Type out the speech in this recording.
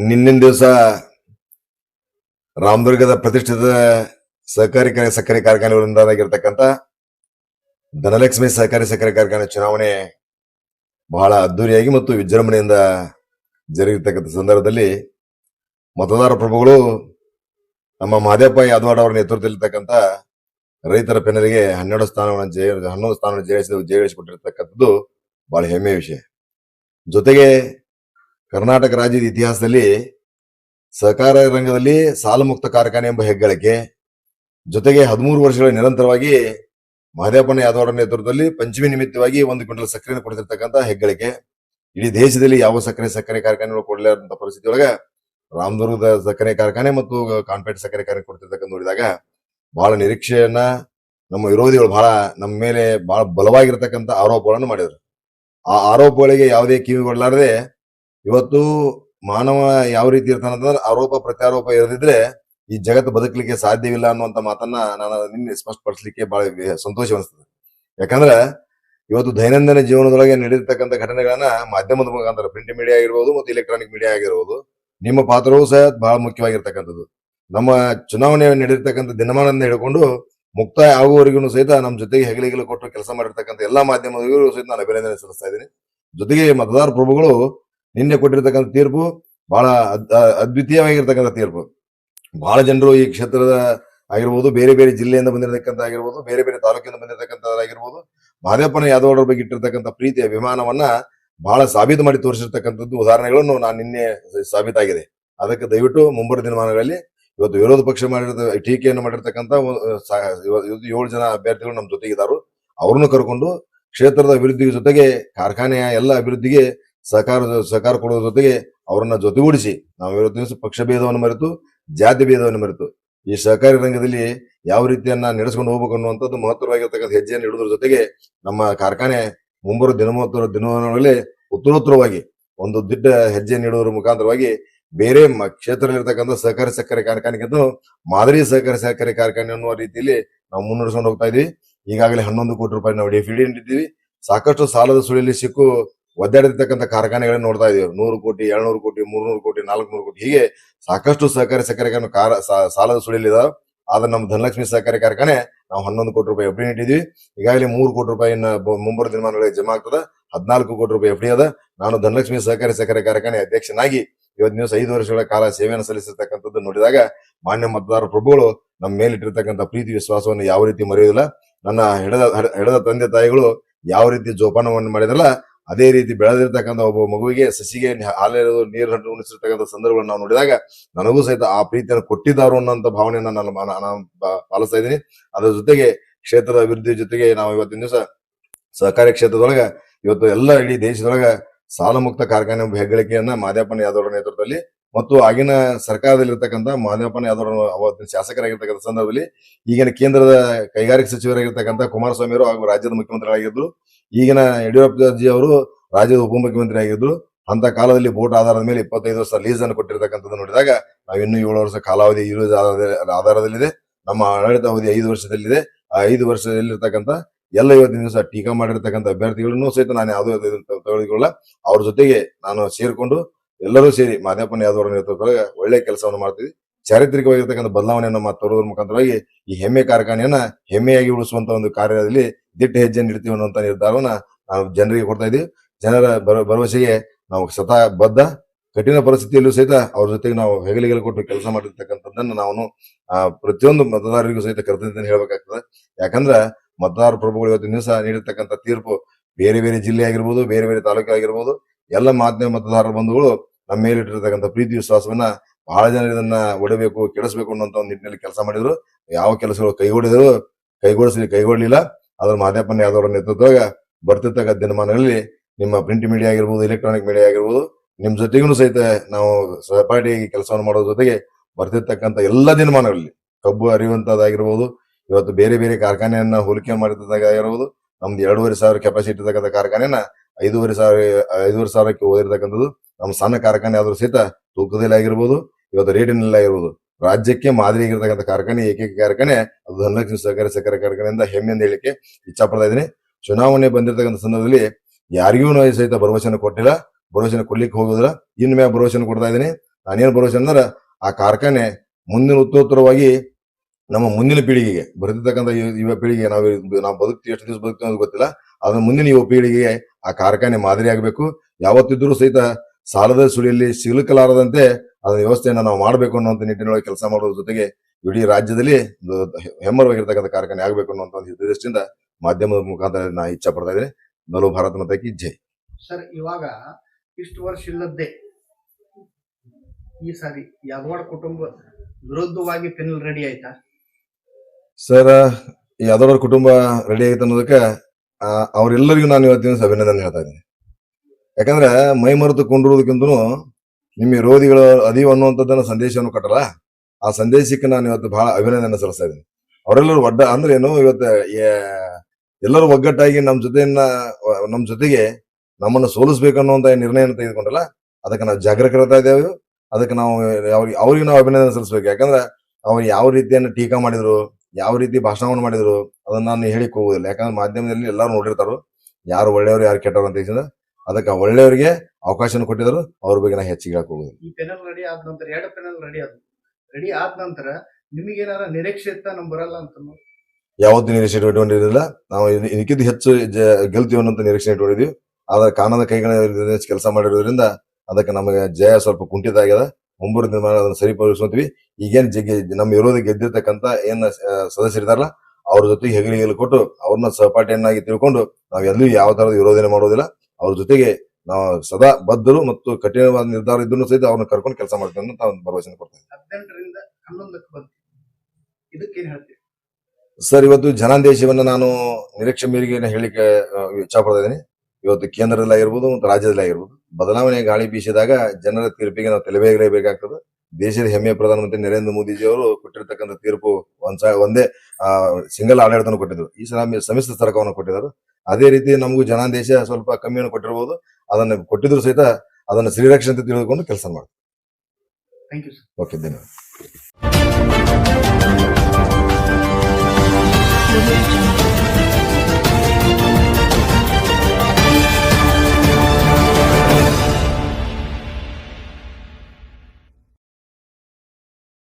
ನಿನ್ನಿನ ದಿವಸ ರಾಮದುರ್ಗದ ಪ್ರತಿಷ್ಠಿತ ಸಹಕಾರಿ ಸಕ್ಕರೆ ಕಾರ್ಖಾನೆ ವೃಂದವಾಗಿರ್ತಕ್ಕಂಥ ಧನಲಕ್ಷ್ಮಿ ಸಹಕಾರಿ ಸಕ್ಕರೆ ಕಾರ್ಖಾನೆ ಚುನಾವಣೆ ಬಹಳ ಅದ್ದೂರಿಯಾಗಿ ಮತ್ತು ವಿಜೃಂಭಣೆಯಿಂದ ಜರುಗಿರ್ತಕ್ಕಂಥ ಸಂದರ್ಭದಲ್ಲಿ ಮತದಾರ ಪ್ರಭುಗಳು ನಮ್ಮ ಮಹದೇವಪ್ಪ ಯಾದವಾಡ್ ಅವರ ನೇತೃತ್ವದಲ್ಲಿರ್ತಕ್ಕಂಥ ರೈತರ ಪೆನಲ್ಗೆ ಹನ್ನೆರಡು ಸ್ಥಾನವನ್ನು ಜಯ, ಹನ್ನೊಂದು ಸ್ಥಾನವನ್ನು ಜಯಿಸಿದ ಜಯಗಳಿಸಿಕೊಟ್ಟಿರ್ತಕ್ಕಂಥದ್ದು ಬಹಳ ಹೆಮ್ಮೆಯ ವಿಷಯ. ಜೊತೆಗೆ ಕರ್ನಾಟಕ ರಾಜ್ಯದ ಇತಿಹಾಸದಲ್ಲಿ ಸಹಕಾರ ರಂಗದಲ್ಲಿ ಸಾಲಮುಕ್ತ ಕಾರ್ಖಾನೆ ಎಂಬ ಹೆಗ್ಗಳಿಕೆ, ಜೊತೆಗೆ ಹದಿಮೂರು ವರ್ಷಗಳ ನಿರಂತರವಾಗಿ ಮಹದೇವಪ್ಪನ ಯಾದವರ ನೇತೃತ್ವದಲ್ಲಿ ಪಂಚಮಿ ನಿಮಿತ್ತವಾಗಿ ಒಂದು ಕ್ವಿಂಟಲ್ ಸಕ್ಕರೆಯನ್ನು ಕೊಡ್ತಿರ್ತಕ್ಕಂಥ ಹೆಗ್ಗಳಿಕೆ. ಇಡೀ ದೇಶದಲ್ಲಿ ಯಾವ ಸಕ್ಕರೆ ಸಕ್ಕರೆ ಕಾರ್ಖಾನೆಗಳು ಕೊಡಲಾರಂತ ಪರಿಸ್ಥಿತಿ ಒಳಗ ರಾಮದುರ್ಗದ ಸಕ್ಕರೆ ಕಾರ್ಖಾನೆ ಮತ್ತು ಕಾನ್ಪೇಟ್ ಸಕ್ಕರೆ ಕಾರ್ಖಾನೆ ಕೊಡ್ತಿರ್ತಕ್ಕಂಥ ನೋಡಿದಾಗ ಬಹಳ ನಿರೀಕ್ಷೆಯನ್ನ ನಮ್ಮ ವಿರೋಧಿಗಳು ಬಹಳ ನಮ್ಮ ಮೇಲೆ ಬಹಳ ಬಲವಾಗಿರ್ತಕ್ಕಂಥ ಆರೋಪಗಳನ್ನು ಮಾಡಿದರು. ಆ ಆರೋಪಗಳಿಗೆ ಯಾವುದೇ ಕಿವಿ ಕೊಡಲಾರದೆ ಇವತ್ತು ಮಾನವ ಯಾವ ರೀತಿ ಇರ್ತಾನೆ ಅಂತಂದ್ರೆ ಆರೋಪ ಪ್ರತ್ಯಾರೋಪ ಇರದಿದ್ರೆ ಈ ಜಗತ್ತು ಬದುಕಲಿಕ್ಕೆ ಸಾಧ್ಯವಿಲ್ಲ ಅನ್ನುವಂತ ಮಾತನ್ನ ನಾನು ನಿನ್ನೆ ಸ್ಪಷ್ಟಪಡಿಸಲಿಕ್ಕೆ ಬಹಳ ಸಂತೋಷ ಅನಿಸ್ತದೆ. ಯಾಕಂದ್ರೆ ಇವತ್ತು ದೈನಂದಿನ ಜೀವನದೊಳಗೆ ನಡೆದಿರ್ತಕ್ಕಂಥ ಘಟನೆಗಳನ್ನ ಮಾಧ್ಯಮದ ಮುಖಾಂತರ ಪ್ರಿಂಟ್ ಮೀಡಿಯಾ ಆಗಿರ್ಬೋದು ಮತ್ತು ಎಲೆಕ್ಟ್ರಾನಿಕ್ ಮೀಡಿಯಾ ಆಗಿರ್ಬೋದು, ನಿಮ್ಮ ಪಾತ್ರವೂ ಸಹ ಬಹಳ ಮುಖ್ಯವಾಗಿರ್ತಕ್ಕಂಥದ್ದು. ನಮ್ಮ ಚುನಾವಣೆ ನಡೆದಿರ್ತಕ್ಕಂಥ ದಿನಮಾನದಿಂದ ಹಿಡ್ಕೊಂಡು ಮುಕ್ತಾಯ ಆಗುವವರೆಗೂ ಸಹಿತ ನಮ್ಮ ಜೊತೆಗೆ ಹೆಗಲಿಗಲು ಕೊಟ್ಟು ಕೆಲಸ ಮಾಡಿರ್ತಕ್ಕಂಥ ಎಲ್ಲಾ ಮಾಧ್ಯಮದವರು ಸಹಿತ ನಾನು ಅಭಿನಂದನೆ ಸಲ್ಲಿಸ್ತಾ ಇದ್ದೀನಿ. ಜೊತೆಗೆ ಮತದಾರ ಪ್ರಭುಗಳು ನಿನ್ನೆ ಕೊಟ್ಟಿರ್ತಕ್ಕಂಥ ತೀರ್ಪು ಬಹಳ ಅದ್ವಿತೀಯವಾಗಿರ್ತಕ್ಕಂಥ ತೀರ್ಪು. ಬಹಳ ಜನರು ಈ ಕ್ಷೇತ್ರದ ಆಗಿರ್ಬೋದು, ಬೇರೆ ಬೇರೆ ಜಿಲ್ಲೆಯಿಂದ ಬಂದಿರತಕ್ಕಂಥ ಆಗಿರ್ಬೋದು ಬೇರೆ ಬೇರೆ ತಾಲೂಕಿಂದ ಬಂದಿರತಕ್ಕಂಥದ್ದಾಗಿರ್ಬೋದು ಮಾದೇಪ್ಪನ ಯಾದವರ ಬಗ್ಗೆ ಇಟ್ಟಿರ್ತಕ್ಕಂಥ ಪ್ರೀತಿ ಅಭಿಮಾನವನ್ನ ಬಹಳ ಸಾಬೀತು ಮಾಡಿ ತೋರಿಸಿರ್ತಕ್ಕಂಥದ್ದು ಉದಾಹರಣೆಗಳನ್ನು ನಾನು ನಿನ್ನೆ ಸಾಬೀತಾಗಿದೆ. ಅದಕ್ಕೆ ದಯವಿಟ್ಟು ಮುಂಬರುವ ದಿನಮಾನಗಳಲ್ಲಿ ಇವತ್ತು ವಿರೋಧ ಪಕ್ಷ ಮಾಡಿರ್ತ, ಟೀಕೆಯನ್ನು ಮಾಡಿರ್ತಕ್ಕಂಥ ಏಳು ಜನ ಅಭ್ಯರ್ಥಿಗಳು ನಮ್ಮ ಜೊತೆಗಿದ್ದಾರೆ ಅವ್ರನ್ನು ಕರ್ಕೊಂಡು ಕ್ಷೇತ್ರದ ಅಭಿವೃದ್ಧಿ ಜೊತೆಗೆ ಕಾರ್ಖಾನೆಯ ಎಲ್ಲ ಅಭಿವೃದ್ಧಿಗೆ ಸಹಕಾರ ಸಹಕಾರ ಕೊಡುವ ಜೊತೆಗೆ ಅವರನ್ನ ಜೊತೆಗೂಡಿಸಿ ನಾವು ಇವತ್ತು ದಿವಸ ಪಕ್ಷ ಭೇದವನ್ನು ಮರೆತು, ಜಾತಿ ಭೇದವನ್ನು ಮರೆತು, ಈ ಸಹಕಾರಿ ರಂಗದಲ್ಲಿ ಯಾವ ರೀತಿಯನ್ನ ನಡೆಸ್ಕೊಂಡು ಹೋಗ್ಬೇಕು ಅನ್ನುವಂಥದ್ದು ಮಹತ್ವವಾಗಿರ್ತಕ್ಕಂಥ ಹೆಜ್ಜೆಯನ್ನು ಇಡುವುದ್ರ ಜೊತೆಗೆ ನಮ್ಮ ಕಾರ್ಖಾನೆ ಮುಂಬರುವ ದಿನಮೂತ್ತರ ದಿನಗಳಲ್ಲಿ ಉತ್ತರೋತ್ತರವಾಗಿ ಒಂದು ದಿಟ್ಟ ಹೆಜ್ಜೆ ನೀಡುವುದರ ಮುಖಾಂತರವಾಗಿ ಬೇರೆ ಕ್ಷೇತ್ರದಲ್ಲಿರ್ತಕ್ಕಂಥ ಸಹಕಾರಿ ಸಕ್ಕರೆ ಕಾರ್ಖಾನೆಗಿಂತ ಮಾದರಿ ಸಹಕಾರಿ ಸಹಕಾರಿ ಕಾರ್ಖಾನೆ ಅನ್ನುವ ರೀತಿಯಲ್ಲಿ ನಾವು ಮುನ್ನಡೆಸ್ಕೊಂಡು ಹೋಗ್ತಾ ಇದೀವಿ. ಈಗಾಗಲೇ ಹನ್ನೊಂದು ಕೋಟಿ ರೂಪಾಯಿ ನಾವು ಡಿಫಿಡಿ ಇಟ್ಟಿದ್ದೀವಿ. ಸಾಕಷ್ಟು ಸಾಲದ ಸುಳಿಯಲ್ಲಿ ಸಿಕ್ಕು ಒದ್ದಾಡಿರ್ತಕ್ಕಂಥ ಕಾರ್ಖಾನೆಗಳನ್ನ ನೋಡ್ತಾ ಇದೀವಿ ನೂರು ಕೋಟಿ ಏಳ್ನೂರು ಕೋಟಿ, ಮೂರ್ನೂರು ಕೋಟಿ, ನಾಲ್ಕುನೂರು ಕೋಟಿ. ಹೀಗೆ ಸಾಕಷ್ಟು ಸಹಕಾರಿ ಸಕ್ಕರೆಗಳನ್ನು ಕಾರ ಸಾಲದ ಸುಳಿಲಿದಾವೆ ಆದ್ರೆ ನಮ್ಮ ಧನಲಕ್ಷ್ಮಿ ಸಹಕಾರಿ ಕಾರ್ಖಾನೆ ನಾವು ಹನ್ನೊಂದು ಕೋಟಿ ರೂಪಾಯಿ ಎಫ್ಡಿ ಇಟ್ಟಿದ್ವಿ ಈಗಾಗಲೇ ಮೂರು ಕೋಟಿ ರೂಪಾಯಿನ ಮುಂಬರುವ ದಿನಮಾನಗಳಿಗೆ ಜಮಾ ಆಗ್ತದೆ. ಹದಿನಾಲ್ಕು ಕೋಟಿ ರೂಪಾಯಿ ಎಫ್ಡಿ ಅದ. ನಾನು ಧನಲಕ್ಷ್ಮಿ ಸಹಕಾರಿ ಸಕ್ಕರೆ ಕಾರ್ಖಾನೆ ಅಧ್ಯಕ್ಷನಾಗಿ ಇವತ್ತು ದಿವಸ ಐದು ವರ್ಷಗಳ ಕಾಲ ಸೇವೆಯನ್ನು ಸಲ್ಲಿಸಿರ್ತಕ್ಕಂಥದ್ದು ನೋಡಿದಾಗ ಮಾನ್ಯ ಮತದಾರ ಪ್ರಭುಗಳು ನಮ್ಮ ಮೇಲಿಟ್ಟಿರ್ತಕ್ಕಂಥ ಪ್ರೀತಿ, ವಿಶ್ವಾಸವನ್ನು ಯಾವ ರೀತಿ ಮರೆಯುವುದಿಲ್ಲ. ನನ್ನ ಹಿಡದ, ಹಡ- ಹಿಡದ ತಂದೆ ತಾಯಿಗಳು ಯಾವ ರೀತಿ ಜೋಪಾನವನ್ನು ಮಾಡಿದ್ರಲ್ಲ ಅದೇ ರೀತಿ ಬೆಳೆದಿರ್ತಕ್ಕಂಥ ಒಬ್ಬ ಮಗುವಿಗೆ ಸಸಿಗೆ ಹಾಲಿರೋದು ನೀರು ಹಂಟು ಉಣಿಸಿರ್ತಕ್ಕಂಥ ಸಂದರ್ಭಗಳನ್ನು ನಾವು ನೋಡಿದಾಗ ನನಗೂ ಸಹಿತ ಆ ಪ್ರೀತಿಯನ್ನು ಕೊಟ್ಟಿದ್ದಾರು ಅನ್ನೋಂಥ ಭಾವನೆಯನ್ನ ನಾನು ಪಾಲಿಸ್ತಾ ಇದ್ದೀನಿ. ಅದರ ಜೊತೆಗೆ ಕ್ಷೇತ್ರದ ಅಭಿವೃದ್ಧಿ ಜೊತೆಗೆ ನಾವು ಇವತ್ತಿನ ದಿವಸ ಸಹಕಾರಿ ಕ್ಷೇತ್ರದೊಳಗ ಇವತ್ತು ಎಲ್ಲ ಇಡೀ ದೇಶದೊಳಗ ಸಾಲ ಮುಕ್ತ ಕಾರ್ಖಾನೆ ಹೆಗ್ಗಳಿಕೆಯನ್ನ ಮಾದ್ಯಾಪನ ಯಾದವರ ನೇತೃತ್ವದಲ್ಲಿ ಮತ್ತು ಆಗಿನ ಸರ್ಕಾರದಲ್ಲಿರ್ತಕ್ಕಂಥ ಮಾದೇವಪ್ಪನ ಯಾದವರ ಅವತ್ತಿನ ಶಾಸಕರಾಗಿರ್ತಕ್ಕಂಥ ಸಂದರ್ಭದಲ್ಲಿ ಈಗಿನ ಕೇಂದ್ರದ ಕೈಗಾರಿಕಾ ಸಚಿವರಾಗಿರ್ತಕ್ಕಂಥ ಕುಮಾರಸ್ವಾಮಿ ಅವರು ಹಾಗೂ ರಾಜ್ಯದ ಮುಖ್ಯಮಂತ್ರಿಗಳಾಗಿದ್ರು ಈಗಿನ ಯಡಿಯೂರಪ್ಪ ಜಿ ಅವರು ರಾಜ್ಯದ ಉಪಮುಖ್ಯಮಂತ್ರಿ ಆಗಿದ್ರು ಅಂತ ಕಾಲದಲ್ಲಿ ಬೋಟ್ ಆಧಾರದ ಮೇಲೆ ಇಪ್ಪತ್ತೈದು ವರ್ಷ ಲೀಸ್ ಅನ್ನು ಕೊಟ್ಟಿರ್ತಕ್ಕಂಥದ್ದು ನೋಡಿದಾಗ ನಾವು ಇನ್ನೂ ಏಳು ವರ್ಷ ಕಾಲಾವಧಿ ಆಧಾರದ- ಆಧಾರದಲ್ಲಿದೆ. ನಮ್ಮ ಆಡಳಿತ ಅವಧಿ ಐದು ವರ್ಷದಲ್ಲಿದೆ. ಆ ಐದು ವರ್ಷದಲ್ಲಿರ್ತಕ್ಕಂಥ ಎಲ್ಲ ಇವತ್ತಿನ ದಿವಸ ಟೀಕಾ ಮಾಡಿರ್ತಕ್ಕಂಥ ಅಭ್ಯರ್ಥಿಗಳನ್ನು ಸಹಿತ ನಾನು ಯಾವುದೋ ತೆಗೆದುಕೊಳ್ಳ ಅವ್ರ ಜೊತೆಗೆ ನಾನು ಸೇರಿಕೊಂಡು ಎಲ್ಲರೂ ಸೇರಿ ಮಾದೇವಪ್ಪನ ಯಾದವರ ನೇತೃತ್ವದೊಳಗೆ ಒಳ್ಳೆ ಕೆಲಸವನ್ನು ಮಾಡ್ತೀವಿ ಚಾರಿತ್ರಿಕವಾಗಿರ್ತಕ್ಕಂಥ ಬದಲಾವಣೆಯನ್ನು ತರುವುದರ ಮುಖಾಂತರವಾಗಿ ಈ ಹೆಮ್ಮೆ ಕಾರ್ಖಾನೆಯನ್ನ ಹೆಮ್ಮೆಯಾಗಿ ಉಳಿಸುವಂತ ಒಂದು ಕಾರ್ಯದಲ್ಲಿ ದಿಟ್ಟ ಹೆಜ್ಜೆ ಇಡ್ತೀವಿ ಅನ್ನುವಂತ ನಿರ್ಧಾರವನ್ನ ನಾವು ಜನರಿಗೆ ಕೊಡ್ತಾ ಇದ್ದೀವಿ ಜನರ ಭರ- ಭರವಸೆಗೆ ನಾವು ಸದಾ ಬದ್ಧ ಕಠಿಣ ಪರಿಸ್ಥಿತಿಯಲ್ಲೂ ಸಹಿತ ಅವ್ರ ಜೊತೆಗೆ ನಾವು ಹೆಗಲಿಗೆಲು ಕೊಟ್ಟು ಕೆಲಸ ಮಾಡಿರ್ತಕ್ಕಂಥದ್ದನ್ನ ನಾವು ಪ್ರತಿಯೊಂದು ಮತದಾರರಿಗೂ ಸಹಿತ ಕೃತಜ್ಞತೆ ಹೇಳ್ಬೇಕಾಗ್ತದೆ. ಯಾಕಂದ್ರ ಮತದಾರ ಪ್ರಭುಗಳು ಇವತ್ತಿನ ದಿವಸ ನೀಡಿರ್ತಕ್ಕಂಥ ತೀರ್ಪು ಬೇರೆ ಬೇರೆ ಜಿಲ್ಲೆ ಆಗಿರ್ಬೋದು, ಬೇರೆ ಬೇರೆ ತಾಲೂಕು ಆಗಿರ್ಬೋದು, ಎಲ್ಲ ಮಾಧ್ಯಮ ಮತದಾರರ ಬಂಧುಗಳು ನಮ್ಮ ಮೇಲಿಟ್ಟಿರ್ತಕ್ಕಂಥ ಪ್ರೀತಿ, ವಿಶ್ವಾಸವನ್ನ ಬಹಳ ಜನ ಇದನ್ನ ಒಡಬೇಕು, ಕೆಡಿಸ್ಬೇಕು ಅನ್ನೋಂತ ನಿಟ್ಟಿನಲ್ಲಿ ಕೆಲಸ ಮಾಡಿದ್ರು. ಯಾವ ಕೆಲಸಗಳು ಕೈಗೂಡಿದ್ರು ಕೈಗೂಡಿಸಲಿ, ಕೈಗೊಡ್ಲಿಲ್ಲ. ಅದ್ರ ಮಾನ್ಯಪ್ಪನ ಯಾದವರ ನೇತೃತ್ವದಾಗ ಬರ್ತಿರ್ತಕ್ಕ ದಿನಮಾನಗಳಲ್ಲಿ ನಿಮ್ಮ ಪ್ರಿಂಟ್ ಮೀಡಿಯಾ ಆಗಿರ್ಬೋದು ಎಲೆಕ್ಟ್ರಾನಿಕ್ ಮೀಡಿಯಾ ಆಗಿರ್ಬೋದು, ನಿಮ್ ಜೊತೆಗೂ ಸಹಿತ ನಾವು ಸಹಪಾಠಿಯಾಗಿ ಕೆಲಸವನ್ನು ಮಾಡೋದ್ರ ಜೊತೆಗೆ ಬರ್ತಿರ್ತಕ್ಕಂಥ ಎಲ್ಲ ದಿನಮಾನಗಳಲ್ಲಿ ಕಬ್ಬು ಅರಿಯುವಂತದ್ದಾಗಿರ್ಬೋದು ಇವತ್ತು ಬೇರೆ ಬೇರೆ ಕಾರ್ಖಾನೆಯನ್ನ ಹೋಲಿಕೆ ಮಾಡಿರ್ತದಾಗಿರ್ಬೋದು ನಮ್ದು ಎರಡೂವರೆ ಸಾವಿರ ಕೆಪಾಸಿಟಿ ಇರ್ತಕ್ಕಂಥ ಕಾರ್ಖಾನೆಯನ್ನ ಐದೂವರೆ ಸಾವಿರ, ಐದೂವರೆ ಸಾವಿರಕ್ಕೆ ಓದಿರ್ತಕ್ಕಂಥದ್ದು, ನಮ್ಮ ಸಣ್ಣ ಕಾರ್ಖಾನೆ ಆದ್ರೂ ಸಹಿತ ತೂಕದಲ್ಲಿ ಆಗಿರ್ಬೋದು ಇವತ್ತು ರೇಟಿನಲ್ಲಿ ಆಗಿರ್ಬೋದು ರಾಜ್ಯಕ್ಕೆ ಮಾದರಿ ಆಗಿರ್ತಕ್ಕಂಥ ಕಾರ್ಖಾನೆ, ಏಕೈಕ ಕಾರ್ಖಾನೆ, ಅದು ಧನಲಕ್ಷ್ಮಿ ಸಹಕಾರಿ ಸಕ್ಕರೆ ಕಾರ್ಖಾನೆಯಿಂದ ಹೆಮ್ಮೆಯಿಂದ ಹೇಳಿಕೆ ಇಚ್ಛಾ ಪಡ್ತಾ ಇದ್ದೀನಿ. ಚುನಾವಣೆ ಬಂದಿರತಕ್ಕಂಥ ಸಂದರ್ಭದಲ್ಲಿ ಯಾರಿಗೂ ನಾವು ಸಹಿತ ಭರವಸೆನ ಕೊಟ್ಟಿಲ್ಲ. ಭರವಸೆನ ಕೊಡ್ಲಿಕ್ಕೆ ಹೋಗೋದಿಲ್ಲ. ಇನ್ ಮ್ಯಾಗ ಭರವಸೆನ ಕೊಡ್ತಾ ಇದ್ದೀನಿ. ನಾನೇನು ಭರವಸೆ ಅಂದ್ರೆ ಆ ಕಾರ್ಖಾನೆ ಮುಂದಿನ ಉತ್ತೋತ್ತರವಾಗಿ ನಮ್ಮ ಮುಂದಿನ ಪೀಳಿಗೆಗೆ, ಬರೆದಿರ್ತಕ್ಕಂಥ ಯುವ ಯುವ ಪೀಳಿಗೆ ನಾವು ನಾವು ಬದುಕ್ತೀವಿ, ಎಷ್ಟು ದಿವಸ ಬದುಕ್ತೀವಿ ಅಂತ ಗೊತ್ತಿಲ್ಲ. ಅದನ್ನ ಮುಂದಿನ ಯುವ ಪೀಳಿಗೆಗೆ ಆ ಕಾರ್ಖಾನೆ ಮಾದರಿ ಆಗಬೇಕು. ಯಾವತ್ತಿದ್ರೂ ಸಹಿತ ಸಾಲದ ಸುಳಿಯಲ್ಲಿ ಸಿಲುಕಲಾರದಂತೆ ಅದರ ವ್ಯವಸ್ಥೆಯನ್ನು ನಾವು ಮಾಡಬೇಕು ಅನ್ನುವಂಥ ನಿಟ್ಟಿನೊಳಗೆ ಕೆಲಸ ಮಾಡೋದ್ರ ಜೊತೆಗೆ ಇಡೀ ರಾಜ್ಯದಲ್ಲಿ ಒಂದು ಹೆಮ್ಮರವಾಗಿರ್ತಕ್ಕಂಥ ಕಾರ್ಖಾನೆ ಆಗಬೇಕು ಅನ್ನುವಂಥ ಒಂದು ಹಿತದೃಷ್ಟಿಯಿಂದ ಮಾಧ್ಯಮದ ಮುಖಾಂತರ ನಾ ಇಚ್ಛಾ ಪಡ್ತಾ ಇದ್ದೀನಿ. ನಲು ಭಾರತ ಮತಕ್ಕೆ ಜೈ. ಸರ್ ಇವಾಗ ಇಷ್ಟು ವರ್ಷ ಇಲ್ಲದ್ದೇ ಈ ಸಾರಿ ಯಾದವಾಡ ಕುಟುಂಬ ವಿರುದ್ಧವಾಗಿ ಪೆನಲ್ ರೆಡಿ ಆಯ್ತಾ? ಸರ್ ಯಾದವಾಡ ಕುಟುಂಬ ರೆಡಿ ಆಯ್ತು ಅನ್ನೋದಕ್ಕೆ ಅವರೆಲ್ಲರಿಗೂ ನಾನು ಇವತ್ತಿನ ಅಭಿನಂದನೆ ಹೇಳ್ತಾ ಇದ್ದೀನಿ. ಯಾಕಂದ್ರೆ ಮೈ ಮರೆತು ಕೊಂಡಿರೋದಕ್ಕಿಂತನೂ ನಿಮ್ಮ ವಿರೋಧಿಗಳು ಅದೀವ್ ಅನ್ನುವಂಥದ್ದನ್ನ ಸಂದೇಶವನ್ನು ಕೊಟ್ಟಲ್ಲ. ಆ ಸಂದೇಶಕ್ಕೆ ನಾನು ಇವತ್ತು ಬಹಳ ಅಭಿನಂದನೆ ಸಲ್ಲಿಸ್ತಾ ಇದ್ದೀನಿ. ಅವರೆಲ್ಲರೂ ಒಡ್ಡ ಅಂದ್ರೆ ಏನು, ಇವತ್ತು ಎಲ್ಲರೂ ಒಗ್ಗಟ್ಟಾಗಿ ನಮ್ಮ ಜೊತೆಯನ್ನ, ನಮ್ಮ ಜೊತೆಗೆ ನಮ್ಮನ್ನು ಸೋಲಿಸ್ಬೇಕು ಅನ್ನುವಂತ ನಿರ್ಣಯನ ತೆಗೆದುಕೊಂಡಲ್ಲ ಅದಕ್ಕೆ ನಾವು ಜಾಗೃತರತಾ ಇದ್ದೇವೆ. ಅದಕ್ಕೆ ನಾವು ಅವ್ರಿಗೆ ಅವ್ರಿಗೆ ನಾವು ಅಭಿನಂದನೆ ಸಲ್ಲಿಸ್ಬೇಕು. ಯಾಕಂದ್ರೆ ಅವ್ರು ಯಾವ ರೀತಿಯನ್ನು ಟೀಕಾ ಮಾಡಿದ್ರು, ಯಾವ ರೀತಿ ಭಾಷಣವನ್ನು ಮಾಡಿದ್ರು, ಅದನ್ನ ನಾನು ಹೇಳಿಕ್ ಹೋಗುದಿಲ್ಲ ಯಾಕಂದ್ರೆ ಮಾಧ್ಯಮದಲ್ಲಿ ಎಲ್ಲರೂ ನೋಡಿರ್ತಾರೋ, ಯಾರು ಒಳ್ಳೆಯವರು, ಯಾರು ಕೆಟ್ಟವರು ಅಂತ ಅದಕ್ಕೆ ಒಳ್ಳೆಯವರಿಗೆ ಅವಕಾಶನ ಕೊಟ್ಟಿದ್ರು ಅವ್ರ ಬಗ್ಗೆ ನಾ ಹೆಚ್ಚಿಗೆ ಹೇಳಕ್ ಹೋಗುದಿಲ್ಲ. ಈ ಪೆನಲ್ ರೆಡಿ ಆದ ನಂತರ ಎರಡು ಪೆನಲ್ ರೆಡಿ ಆದ. ರೆಡಿ ಆದ ನಂತರ ನಿಮಗೇನಾರ ನಿರೀಕ್ಷೆ ಇತ್ತ ನಮ್ ಬರಲ್ಲ ಅಂತ ಯಾವತ್ತೂ ನಿರೀಕ್ಷೆ ಇಟ್ಕೊಂಡಿರಲಿಲ್ಲ ನಾವು ಇದ್- ಇದಕ್ಕಿಂತ ಹೆಚ್ಚು ಗೆಲ್ತೀವಿ ಅನ್ನೋ ನಿರೀಕ್ಷೆ ಇಟ್ಕೊಂಡಿದ್ವಿ. ಆದ್ರೆ ಕಾನದ ಕೈಗಳ ಕೆಲಸ ಮಾಡಿರೋದ್ರಿಂದ ಅದಕ್ಕೆ ನಮಗೆ ಜಯ ಸ್ವಲ್ಪ ಕುಂಠಿತ ಆಗ್ಯದ. ಮುಂಬರು ದಿನ ಅದನ್ನು ಸರಿಪಡಿಸ್ಕೊಂತೀವಿ. ಈಗೇನ್ ಜಗ್ಗಿ ನಮ್ಮ ವಿರೋಧ ಗೆದ್ದಿರ್ತಕ್ಕಂತ ಏನ್ ಸದಸ್ಯರಿದಾರಲ್ಲ ಅವ್ರ ಜೊತೆಗೆ ಹೆಗಲಿಗೆ ಕೊಟ್ಟು ಅವ್ರನ್ನ ಸಹಪಾಠಿಯನ್ನಾಗಿ ತಿಳ್ಕೊಂಡು ನಾವ್ ಎಲ್ಲೂ ಯಾವ ತರದ ವಿರೋಧನೆ ಮಾಡೋದಿಲ್ಲ. ಅವ್ರ ಜೊತೆಗೆ ನಾವು ಸದಾ ಬದ್ಧರು ಮತ್ತು ಕಠಿಣವಾದ ನಿರ್ಧಾರ ಇದ್ರೂ ಸಹಿತ ಅವ್ರನ್ನ ಕರ್ಕೊಂಡು ಕೆಲಸ ಮಾಡ್ತೀವಿ ಅಂತ ಒಂದು ಭರವಸೆ ಕೊಡ್ತೇವೆ ಹದಿನೆಂಟರಿಂದ ಹನ್ನೊಂದಕ್ಕೆ ಬಂತು ಇದಕ್ಕೇನ್ ಹೇಳ್ತೀವಿ ಸರ್ ಇವತ್ತು ಜನಾದೇಶವನ್ನು ನಾನು ನಿರೀಕ್ಷೆ ಮೇರೆಗೆ ಹೇಳಿಕೆ ಆ, ಇಚ್ಛಾ ಪಡ್ತಾ ಇದ್ದೀನಿ. ಇವತ್ತು ಕೇಂದ್ರದಲ್ಲಿ ಆಗಿರ್ಬೋದು ಮತ್ತು ರಾಜ್ಯದಲ್ಲಿ ಆಗಿರ್ಬೋದು. ಬದಲಾವಣೆ ಗಾಳಿ ಬೀಸಿದಾಗ ಜನರ ತೀರ್ಪಿಗೆ ನಾವು ತಲೆಬೇಗಲೇಬೇಕಾಗ್ತದೆ ದೇಶದ ಹೆಮ್ಮೆಯ ಪ್ರಧಾನಮಂತ್ರಿ ನರೇಂದ್ರ ಮೋದಿಜಿ ಅವರು ಕೊಟ್ಟಿರ್ತಕ್ಕಂಥ ತೀರ್ಪು ಒಂದ್ ಸ- ಒಂದೇ ಸಿಂಗಲ್ ಆಡಳಿತವನ್ನು ಕೊಟ್ಟಿದ್ರು ಈ ಸಲ ಸಮ್ಮಿಶ್ರ ಸರ್ಕಾರವನ್ನು ಕೊಟ್ಟಿದ್ದಾರೆ. ಅದೇ ರೀತಿ ನಮಗೂ ಜನಾದೇಶ ಸ್ವಲ್ಪ ಕಮ್ಮಿಯನ್ನು ಕೊಟ್ಟಿರಬಹುದು ಅದನ್ನ ಕೊಟ್ಟಿದ್ರು ಸಹಿತ ಅದನ್ನ ಶ್ರೀರಕ್ಷೆ ಅಂತ ತಿಳಿದುಕೊಂಡು ಕೆಲಸ ಮಾಡ್ತೀವಿ. ಓಕೆ ಧನ್ಯವಾದ.